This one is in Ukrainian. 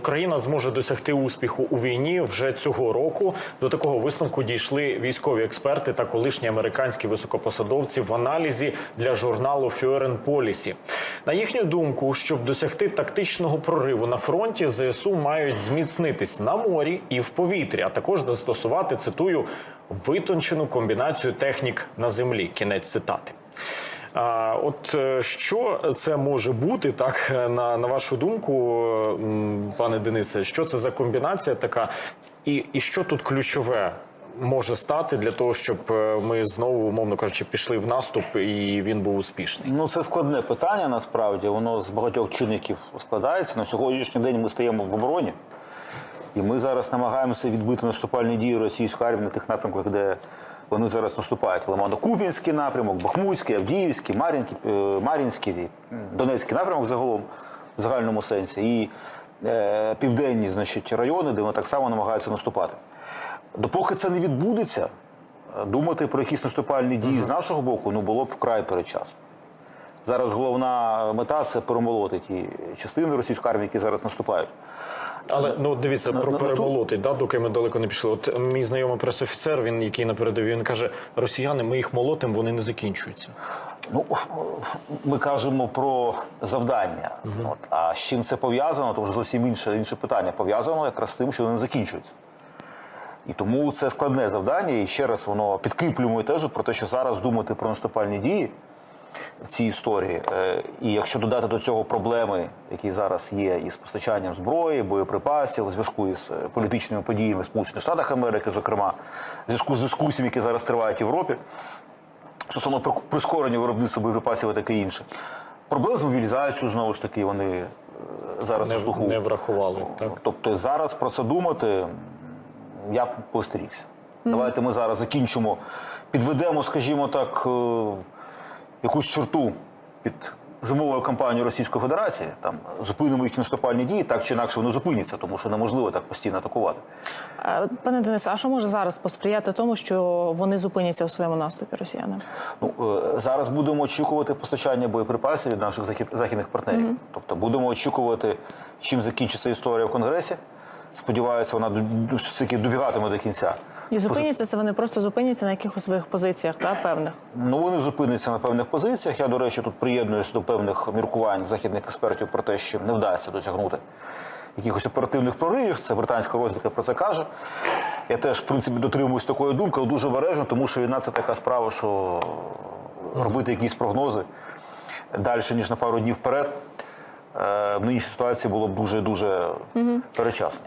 Україна зможе досягти успіху у війні вже цього року. До такого висновку дійшли військові експерти та колишні американські високопосадовці в аналізі для журналу Foreign Policy. На їхню думку, щоб досягти тактичного прориву на фронті, ЗСУ мають зміцнитись на морі і в повітрі, а також застосувати цитую витончену комбінацію технік на землі. Кінець цитати. От е, що це може бути, так е, на, на вашу думку, пане Денисе, що це за комбінація така, і, і що тут ключове може стати для того, щоб е, ми знову, умовно кажучи, пішли в наступ і він був успішний? Ну, це складне питання насправді. Воно з багатьох чинників складається. На сьогоднішній день ми стоїмо в обороні, і ми зараз намагаємося відбити наступальні дії російської армії на тих напрямках, де вони зараз наступають. Лимано-Кубінський напрямок, Бахмутський, Авдіївський, Мар'їнський, е, Мар'їнський, Донецький напрямок загалом в загальному сенсі. І е, південні значить, райони, де вони так само намагаються наступати. Допоки це не відбудеться, думати про якісь наступальні дії з нашого боку ну було б вкрай передчасно. Зараз головна мета це перемолоти ті частини російської армії, які зараз наступають. Але ну дивіться про на- перемолотить, да, доки ми далеко не пішли. От мій знайомий пресофіцер, він який на передовій, він каже: Росіяни, ми їх молотим, вони не закінчуються. Ну, ми кажемо про завдання. От. А з чим це пов'язано, то вже зовсім інше, інше питання. Пов'язано якраз з тим, що вони не закінчуються. І тому це складне завдання. І ще раз воно підкріплює мою тезу про те, що зараз думати про наступальні дії в цій історії. Е, І якщо додати до цього проблеми, які зараз є із постачанням зброї, боєприпасів, у зв'язку із е, політичними подіями в Сполучених Штатах Америки, зокрема, в зв'язку з дискусіями, які зараз тривають в Європі, стосовно прискорення виробництва боєприпасів і таке інше. Проблеми з мобілізацією знову ж таки вони е, зараз Не, слуху. не врахували. Так Тобто зараз про це думати я б постерігся. Давайте ми зараз закінчимо, підведемо, скажімо так, якусь черту під зимовою кампанією Російської Федерації, там зупинимо їхні наступальні дії, так чи інакше вони зупиняться, тому що неможливо так постійно атакувати. Е, Пане Денисе, а що може зараз посприяти тому, що вони зупиняться у своєму наступі росіяни? Ну е, зараз будемо очікувати постачання боєприпасів від наших захід- західних партнерів. Тобто будемо очікувати, чим закінчиться історія в Конгресі. Сподіваюся, вона все-таки добігатиме до кінця. І зупиняться це вони просто зупиняться на якихось своїх позиціях, та певних. Ну вони зупиняться на певних позиціях. Я, до речі, тут приєднуюся до певних міркувань західних експертів про те, що не вдасться досягнути якихось оперативних проривів. Це британська розвідка про це каже. Я теж, в принципі, дотримуюсь такої думки, але дуже обережно, тому що війна це така справа, що робити якісь прогнози далі, ніж на пару днів вперед. е, В нинішній ситуації було б дуже дуже перечасно.